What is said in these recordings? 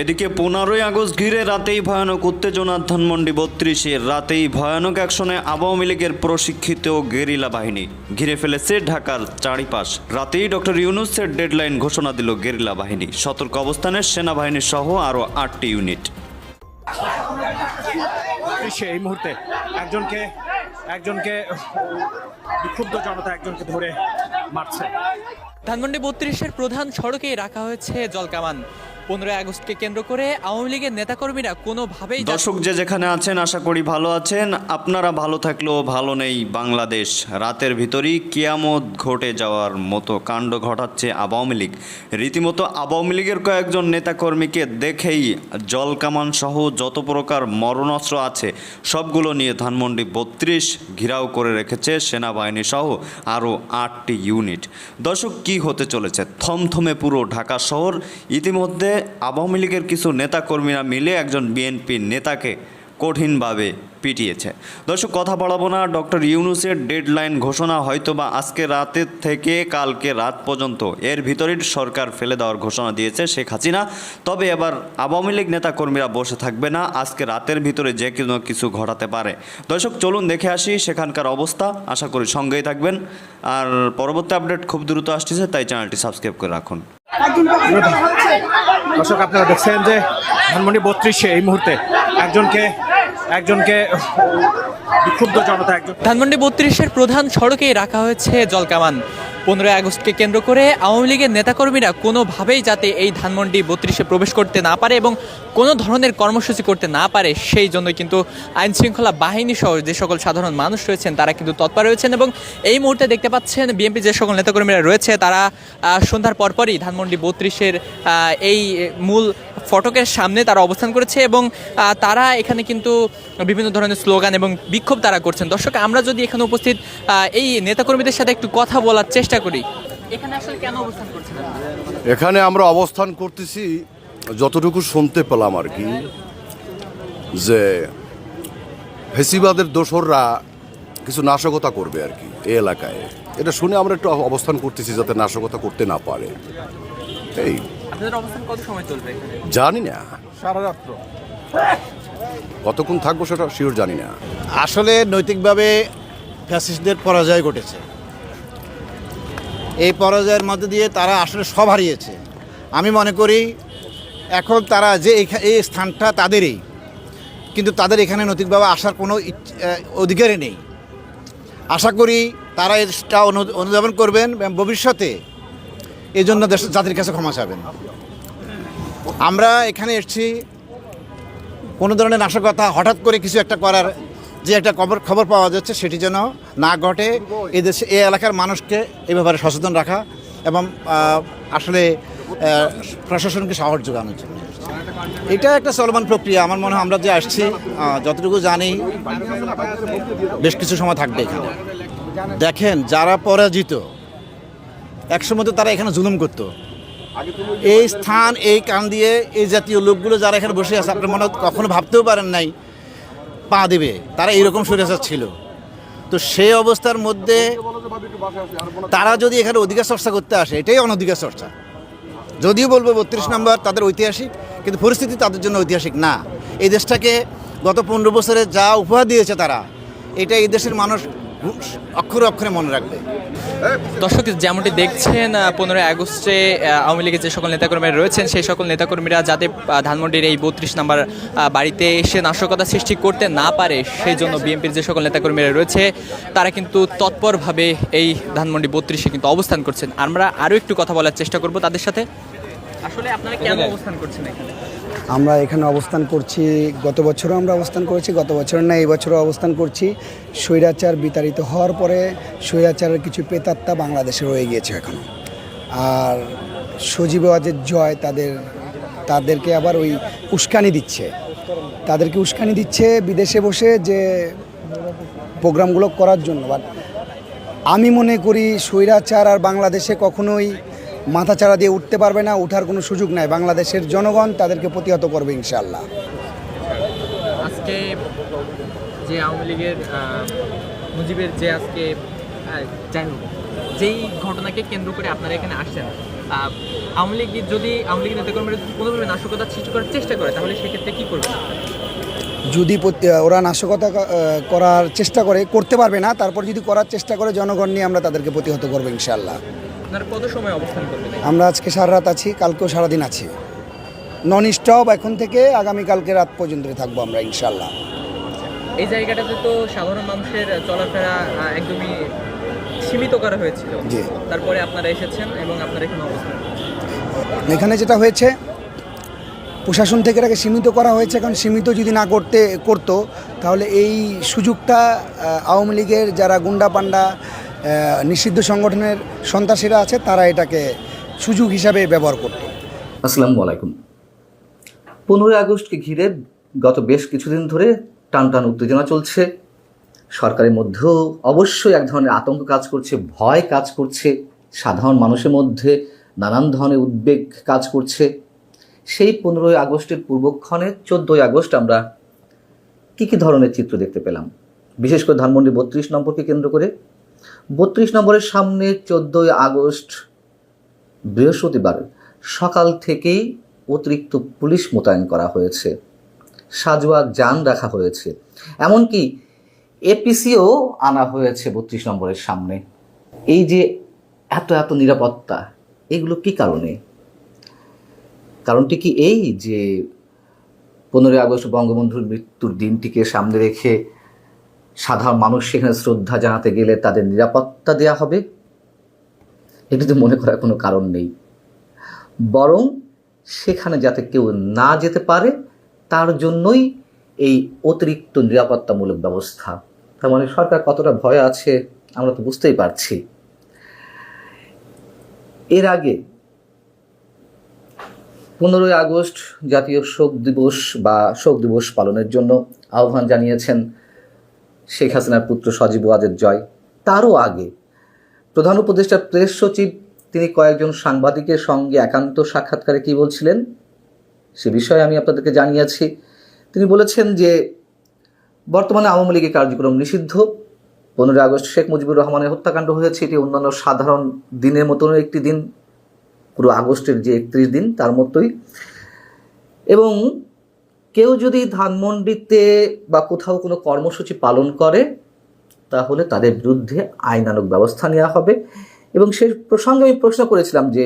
এদিকে পনেরোই আগস্ট ঘিরে রাতেই ভয়ানক উত্তেজনা ধানমন্ডি বত্রিশে রাতেই ভয়ানক অ্যাকশনে আওয়ামী লীগের প্রশিক্ষিত গেরিলা বাহিনী। ঘিরে ফেলেছে ঢাকার চারিপাশ। রাতেই ডক্টর ইউনুসের ডেডলাইন ঘোষণা দিল গেরিলা বাহিনী। সতর্ক অবস্থানে সেনাবাহিনী সহ আরও আটটি ইউনিট। এই মুহূর্তে একজনকে একজনকে বিক্ষুব্ধ জনতা একজনকে ধরে মারছে। ধানমন্ডি বত্রিশের প্রধান সড়কেই রাখা হয়েছে জলকামান। পনেরোই আগস্টকে কেন্দ্র করে আওয়ামী লীগের নেতাকর্মীরা কোনোভাবেই দর্শক যে যেখানে আছেন, আশা করি ভালো আছেন। আপনারা ভালো থাকলেও ভালো নেই বাংলাদেশ। রাতের ভিতরই কিয়ামত ঘটে যাওয়ার মতো কাণ্ড ঘটাচ্ছে আওয়ামী লীগ। রীতিমতো আওয়ামী লীগের কয়েকজন নেতাকর্মীকে দেখেই জলকামান সহ যত প্রকার মরণাস্ত্র আছে, সবগুলো নিয়ে ধানমন্ডি বত্রিশ ঘিরাও করে রেখেছে সেনাবাহিনী সহ আরও আটটি ইউনিট। দর্শক, কি হতে চলেছে? থমথমে পুরো ঢাকা শহর। ইতিমধ্যে আওয়ামী লীগের কিছু নেতাকর্মীরা মিলে একজন বিএনপির নেতাকে কঠিনভাবে পিটিয়েছে। দর্শক, কথা বাড়াবো না। ডক্টর ইউনুসের ডেডলাইন ঘোষণা হয়তো বা আজকে রাতের থেকে কালকে রাত পর্যন্ত। এর ভিতরেই সরকার ফেলে দেওয়ার ঘোষণা দিয়েছে শেখ হাসিনা। তবে এবার আওয়ামী লীগ নেতাকর্মীরা বসে থাকবে না। আজকে রাতের ভিতরে যে কোনো কিছু ঘটাতে পারে। দর্শক, চলুন দেখে আসি সেখানকার অবস্থা। আশা করি সঙ্গেই থাকবেন। আর পরবর্তী আপডেট খুব দ্রুত আসতেছে, তাই চ্যানেলটি সাবস্ক্রাইব করে রাখুন। দর্শক, আপনারা দেখছেন যে ধানমন্ডি বত্রিশে এই মুহূর্তে একজনকে একজনকে বিক্ষুব্ধ জনতা, একজন ধানমন্ডি বত্রিশের প্রধান সড়কেই রাখা হয়েছে জলকামান। পনেরোই আগস্টকে কেন্দ্র করে আওয়ামী লীগের নেতাকর্মীরা কোনোভাবেই যাতে এই ধানমন্ডি বত্রিশে প্রবেশ করতে না পারে এবং কোনো ধরনের কর্মসূচি করতে না পারে, সেই জন্য কিন্তু আইন শৃঙ্খলা বাহিনী সহ যে সকল সাধারণ মানুষ রয়েছেন, তারা কিন্তু তৎপর রয়েছেন এবং এই মুহূর্তে দেখতে পাচ্ছেন বিএনপি যে সকল নেতাকর্মীরা রয়েছে, তারা সন্ধ্যার পরপরই ধানমন্ডি বত্রিশের এই মূল ফটকের সামনে তারা অবস্থান করেছে এবং তারা এখানে কিন্তু বিভিন্ন ধরনের স্লোগান এবং বিক্ষোভ তারা করছেন। দর্শক, আমরা যদি এখানে উপস্থিত এই নেতাকর্মীদের সাথে একটু কথা বলার চেষ্টা করি। এখানে আসলে কেন অবস্থান করছেন এখানে আমরা অবস্থান করতেছি যতটুকু শুনতে পেলাম আর কি যে ফেসিবাদের দোসররা কিছু নাশকতা করবে আর কি এই এলাকায়। এটা শুনে আমরা একটু অবস্থান করতেছি যাতে নাশকতা করতে না পারে। এই। আপনাদের অবস্থান কত সময় চলবে এখানে? জানি না। সারা রাত্র কতক্ষণ থাকব সেটা শিওর জানি না। আসলে নৈতিকভাবে ফ্যাসিস্টদের পরাজয় ঘটেছে। এই পরাজয়ের মধ্যে দিয়ে তারা আসলে সব হারিয়েছে। আমি মনে করি এখন তারা যে এই স্থানটা তাদেরই। কিন্তু তাদের এখানে নৈতিকভাবে আসার কোনো অধিকারই নেই। আশা করি তারা এটা অনু- অনুধাবন করবেন ভবিষ্যতে এই জন্য দেশ, জাতির কাছে ক্ষমা চাবেন। আমরা এখানে এসেছি। কোনো ধরনের নাশকতা হঠাৎ করে কিছু একটা করার যে একটা খবর খবর পাওয়া যাচ্ছে, সেটি যেন না ঘটে। এই দেশে, এই এলাকার মানুষকে এই ব্যাপারে সচেতন রাখা এবং আসলে প্রশাসনকে সাহস যোগানোর জন্য। এটা একটা চলমান প্রক্রিয়া। আমার মনে হয় আমরা যে আসছি যতটুকু জানি, বেশ কিছু সময় থাকবে এখানে। দেখেন, যারা পরাজিত, একসময় তো তারা এখানে জুলুম করতো। এই স্থান, এই কান দিয়ে এই জাতীয় লোকগুলো যারা এখানে বসে আছে, আপনার মনে কখনো ভাবতেও পারেন নাই পা দেবে। তারা এরকম স্বৈরাচার ছিল। তো সেই অবস্থার মধ্যে তারা যদি এখানে অধিকার চর্চা করতে আসে, এটাই অনধিকার চর্চা। যদিও বলব বত্রিশ নম্বর তাদের ঐতিহাসিক, কিন্তু পরিস্থিতি তাদের জন্য ঐতিহাসিক না। এই দেশটাকে গত পনেরো বছরে যা উপহার দিয়েছে তারা, এটা এই দেশের মানুষ অক্ষরে অক্ষরে মনে রাখবে। দর্শক যেমনটি দেখছেন পনেরোই আগস্টে আওয়ামী লীগের যে সকল নেতাকর্মীরা রয়েছেন সেই সকল নেতাকর্মীরা যাতে ধানমন্ডির এই বত্রিশ নাম্বার বাড়িতে এসে নাশকতা সৃষ্টি করতে না পারে সেই জন্য বিএনপির যে সকল নেতাকর্মীরা রয়েছে তারা কিন্তু তৎপরভাবে এই ধানমন্ডি বত্রিশে কিন্তু অবস্থান করছেন। আমরা আরও একটু কথা বলার চেষ্টা করব তাদের সাথে। আসলে আপনারা কেন অবস্থান করছেন এখানে? আমরা এখানে অবস্থান করছি, গত বছরও আমরা অবস্থান করেছি, গত বছর না, এই বছরও অবস্থান করছি। স্বৈরাচার বিতাড়িত হওয়ার পরে স্বৈরাচারের কিছু পেতাত্তা বাংলাদেশে রয়ে গিয়েছে এখন। আর সজীবাজের জয় তাদের, তাদেরকে আবার ওই উস্কানি দিচ্ছে। তাদেরকে উস্কানি দিচ্ছে বিদেশে বসে যে প্রোগ্রামগুলো করার জন্য। বাট আমি মনে করি স্বৈরাচার আর বাংলাদেশে কখনোই মাথাচাড়া দিয়ে উঠতে পারবে না ওঠার কোনো সুযোগ নাই। বাংলাদেশের জনগণ তাদেরকে প্রতিহত করবে ইনশাল্লাহ আজকে যে আওয়ামী লীগের মুজিবের যে আজকে যাই হোক যেই ঘটনাকে কেন্দ্র করে আপনারা এখানে আসছেন আওয়ামী লীগ যদি আওয়ামী লীগের নেতাকর্মীরা যদি কোনোভাবে নাশকতার সৃষ্টি করার চেষ্টা করে তাহলে সেক্ষেত্রে কি আপনারা? যদি ওরা নাশকতা করার চেষ্টা করে করতে পারবে না তারপর যদি করার চেষ্টা করে জনগণ নিয়ে আমরা তাদেরকে প্রতিহত করব ইনশাল্লাহ কত সময় অবস্থান করবেন? আমরা আজকে সারা রাত আছি কালকেও সারাদিন আছি। নন স্টপ এখন থেকে আগামীকালকে রাত পর্যন্ত থাকব আমরা ইনশাল্লাহ এই জায়গাটাতে তো সাধারণ মানুষের চলাফেরা একদমই সীমিত করা হয়েছিল। জি। তারপরে আপনারা এসেছেন এবং আপনারা এখানে অবস্থান এখানে যেটা হয়েছে প্রশাসন থেকে এটাকে সীমিত করা হয়েছে কারণ সীমিত যদি না করতে করতো তাহলে এই সুযোগটা আওয়ামী লীগের যারা গুন্ডা পান্ডা নিষিদ্ধ সংগঠনের সন্ত্রাসীরা আছে, তারা এটাকে সুযোগ হিসাবে ব্যবহার করতো। আসসালামু আলাইকুম। পনেরোই আগস্টকে ঘিরে গত বেশ কিছুদিন ধরে টান টান উত্তেজনা চলছে। সরকারের মধ্যেও অবশ্যই এক ধরনের আতঙ্ক কাজ করছে, ভয় কাজ করছে, সাধারণ মানুষের মধ্যে নানান ধরনের উদ্বেগ কাজ করছে। সেই পনেরোই আগস্টের পূর্বক্ষণে চোদ্দোই আগস্ট আমরা কী কী ধরনের চিত্র দেখতে পেলাম? বিশেষ করে ধানমন্ডি বত্রিশ নম্বরকে কেন্দ্র করে বত্রিশ নম্বরের সামনে চোদ্দোই আগস্ট বৃহস্পতিবার সকাল থেকেই অতিরিক্ত পুলিশ মোতায়েন করা হয়েছে। সাজোয়া যান রাখা হয়েছে। এমনকি এপিসিও আনা হয়েছে বত্রিশ নম্বরের সামনে। এই যে এত এত নিরাপত্তা, এগুলো কি কারণে? কারণটি কি এই যে পনেরোই আগস্ট বঙ্গবন্ধুর মৃত্যুর দিনটিকে সামনে রেখে সাধারণ মানুষ সেখানে শ্রদ্ধা জানাতে গেলে তাদের নিরাপত্তা দেয়া হবে। এটিতে মনে করার কোনো কারণ নেই। বরং সেখানে যাতে কেউ না যেতে পারে, তার জন্যই এই অতিরিক্ত নিরাপত্তামূলক ব্যবস্থা। তার মানে সরকার কতটা ভয় আছে, আমরা তো বুঝতেই পারছি। এর আগে পনেরোই আগস্ট জাতীয় শোক দিবস বা শোক দিবস পালনের জন্য আহ্বান জানিয়েছেন শেখ হাসিনার পুত্র সজীব ওয়াজেদ জয়। তারও আগে প্রধান উপদেষ্টা প্রেস সচিব, তিনি কয়েকজন সাংবাদিকের সঙ্গে একান্ত সাক্ষাৎকারে কি বলছিলেন? সে বিষয়ে আমি আপনাদেরকে জানিয়েছি। তিনি বলেছেন যে, বর্তমানে আওয়ামী লীগের কার্যক্রম নিষিদ্ধ। পনেরোই আগস্ট শেখ মুজিবুর রহমানের হত্যাকাণ্ড হয়েছে। এটি অন্যান্য সাধারণ দিনের মতন একটি দিন। পুরো আগস্টের যে একত্রিশ দিন, তার মতোই। এবং কেউ যদি ধানমন্ডিতে বা কোথাও কোনো কর্মসূচি পালন করে, তাহলে তাদের বিরুদ্ধে আইনানুগ ব্যবস্থা নেওয়া হবে। এবং সে প্রসঙ্গে আমি প্রশ্ন করেছিলাম যে,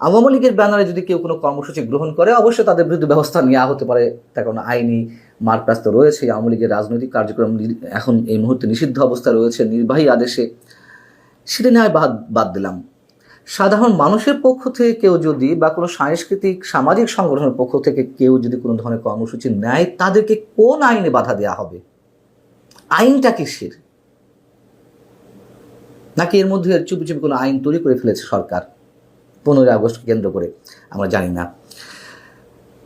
আওয়ামী লীগের ব্যানারে যদি কেউ কোনো কর্মসূচি গ্রহণ করে, অবশ্যই তাদের বিরুদ্ধে ব্যবস্থা নেওয়া হতে পারে। তার কারণ আইনি মারপ্রাস্ত রয়েছে, আওয়ামী লীগের রাজনৈতিক কার্যক্রম এখন এই মুহূর্তে নিষিদ্ধ অবস্থা রয়েছে নির্বাহী আদেশে। সেটা নয় বাদ বাদ দিলাম। সাধারণ মানুষের পক্ষ থেকে কেউ যদি বা কোনো সাংস্কৃতিক, সামাজিক সংগঠনের পক্ষ থেকে কেউ যদি কোনো ধরনের কর্মসূচি নেয়, তাদেরকে কোন আইনে বাধা দেওয়া হবে? আইনটা কিসের? নাকি এর মধ্যে চুপি চুপি কোনো আইন তৈরি করে ফেলেছে সরকার? পনেরোই আগস্ট কেন্দ্র করে, আমরা জানি না।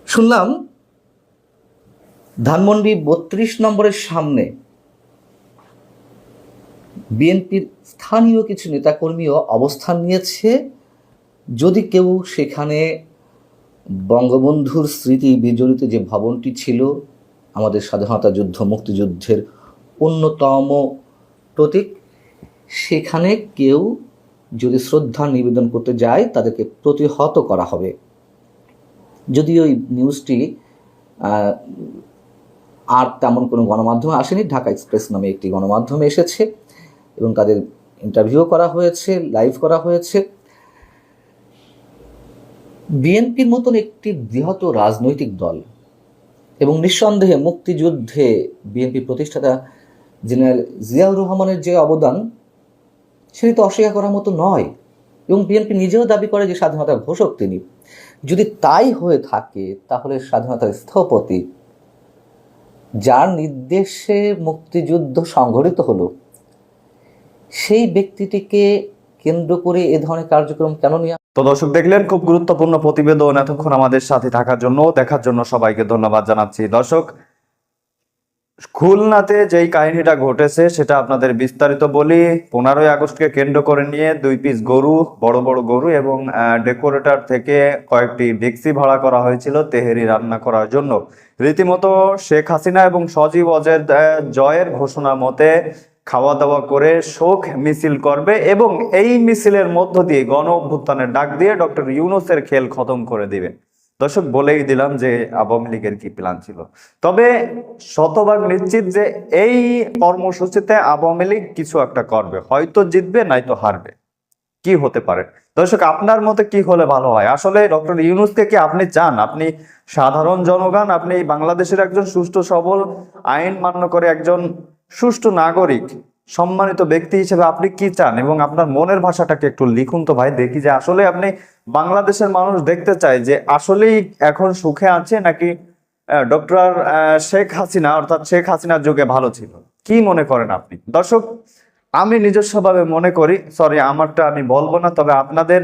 শুনলাম ধানমন্ডি বত্রিশ নম্বরের সামনে বিএনপির স্থানীয় কিছু নেতাকর্মীও অবস্থান নিয়েছে। যদি কেউ সেখানে বঙ্গবন্ধুর স্মৃতি বিজড়িত যে ভবনটি ছিল, আমাদের স্বাধীনতা যুদ্ধ, মুক্তিযুদ্ধের অন্যতম প্রতীক, সেখানে কেউ যদি শ্রদ্ধা নিবেদন করতে যায়, তাদেরকে প্রতিহত করা হবে। যদিও এই নিউজটি আর তেমন কোনো গণমাধ্যমে আসেনি, ঢাকা এক্সপ্রেস নামে একটি গণমাধ্যমে এসেছে। এবং তাদের ইন্টারভিউ করা হয়েছে লাইভ করা হয়েছে। বিএনপির মতন একটি বৃহৎ রাজনৈতিক দল এবং নিঃসন্দেহে মুক্তিযুদ্ধে বিএনপি প্রতিষ্ঠাতা জেনারেল জিয়াউর রহমানের যে অবদান, সেটি তো অস্বীকার করার মতো নয়। এবং বিএনপি নিজেও দাবি করে যে স্বাধীনতার ঘোষক তিনি। যদি তাই হয়ে থাকে, তাহলে স্বাধীনতার স্থপতি, যার নির্দেশে মুক্তিযুদ্ধ সংঘটিত হলো সেই ব্যক্তিটিকে কেন্দ্র করে এ ধরনের কার্যক্রম কেন নিয়ে তো দর্শক দেখলেন খুব গুরুত্বপূর্ণ প্রতিবেদন এতক্ষণ আমাদের সাথে থাকার জন্য দেখার জন্য সবাইকে ধন্যবাদ জানাচ্ছি। দর্শক খুলনাতে যেই কাহিনীটা ঘটেছে সেটা আপনাদের বিস্তারিত বলি। পনেরোই আগস্টকে কেন্দ্র করে নিয়ে দুই পিস গরু বড় বড় গরু এবং ডেকোরেটর থেকে কয়েকটি ডেক্সি ভাড়া করা হয়েছিল তেহেরি রান্না করার জন্য। রীতিমতো শেখ হাসিনা এবং সজীব আহ, জয়ের ঘোষণা মতে খাওয়া দাওয়া করে শোক মিছিল করবে এবং এই মিছিলের মধ্য দিয়ে গণ অভ্যুত্থানের ডাক দিয়ে ডক্টর ইউনুসের খেল খতম করে দিবেন দর্শক, বলেই দিলাম যে আওয়ামী লীগের কি প্ল্যান ছিল। তবে শতভাগ নিশ্চিত যে এই কর্মসূচিতে আওয়ামী লীগ কিছু একটা করবে। হয়তো জিতবে, নয়তো হারবে। কি হতে পারে? দর্শক, আপনার মতে কি হলে ভালো হয়? আসলে ডক্টর ইউনুসকে কি আপনি চান? আপনি সাধারণ জনগণ? আপনি বাংলাদেশের একজন সুষ্ঠু, সবল, আইন মান্য করে একজন সুষ্ঠু নাগরিক, সম্মানিত ব্যক্তি হিসেবে আপনি কি চান? এবং আপনার মনের ভাষাটাকে একটু লিখুন তো ভাই, দেখি যে আসলে আপনি বাংলাদেশের মানুষ দেখতে চায় যে আসলেই এখন সুখে আছে নাকি ডক্টর শেখ হাসিনা, অর্থাৎ শেখ হাসিনার যুগে ভালো ছিল? কি মনে করেন আপনি? দর্শক, আমি নিজস্বভাবে মনে করি সরি আমারটা আমি বলব না, তবে আপনাদের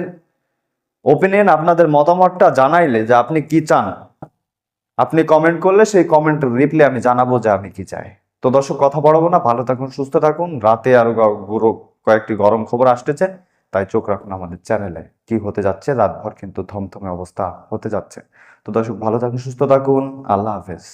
ওপিনিয়ন আপনাদের মতামতটা জানাইলে যে আপনি কি চান? আপনি কমেন্ট করলে সেই কমেন্ট রিপ্লে আমি জানাব যে আমি কি চাই। তো দর্শক, কথা বাড়াবো না। ভালো থাকুন, সুস্থ থাকুন। রাতে আরও কয়েকটি গরম খবর আসতেছে, তাই চোখ রাখুন আমাদের চ্যানেলে। কি হতে যাচ্ছে? রাতভর কিন্তু থমথমে অবস্থা হতে যাচ্ছে। তো দর্শক, ভালো থাকুন, সুস্থ থাকুন। আল্লাহ হাফেজ।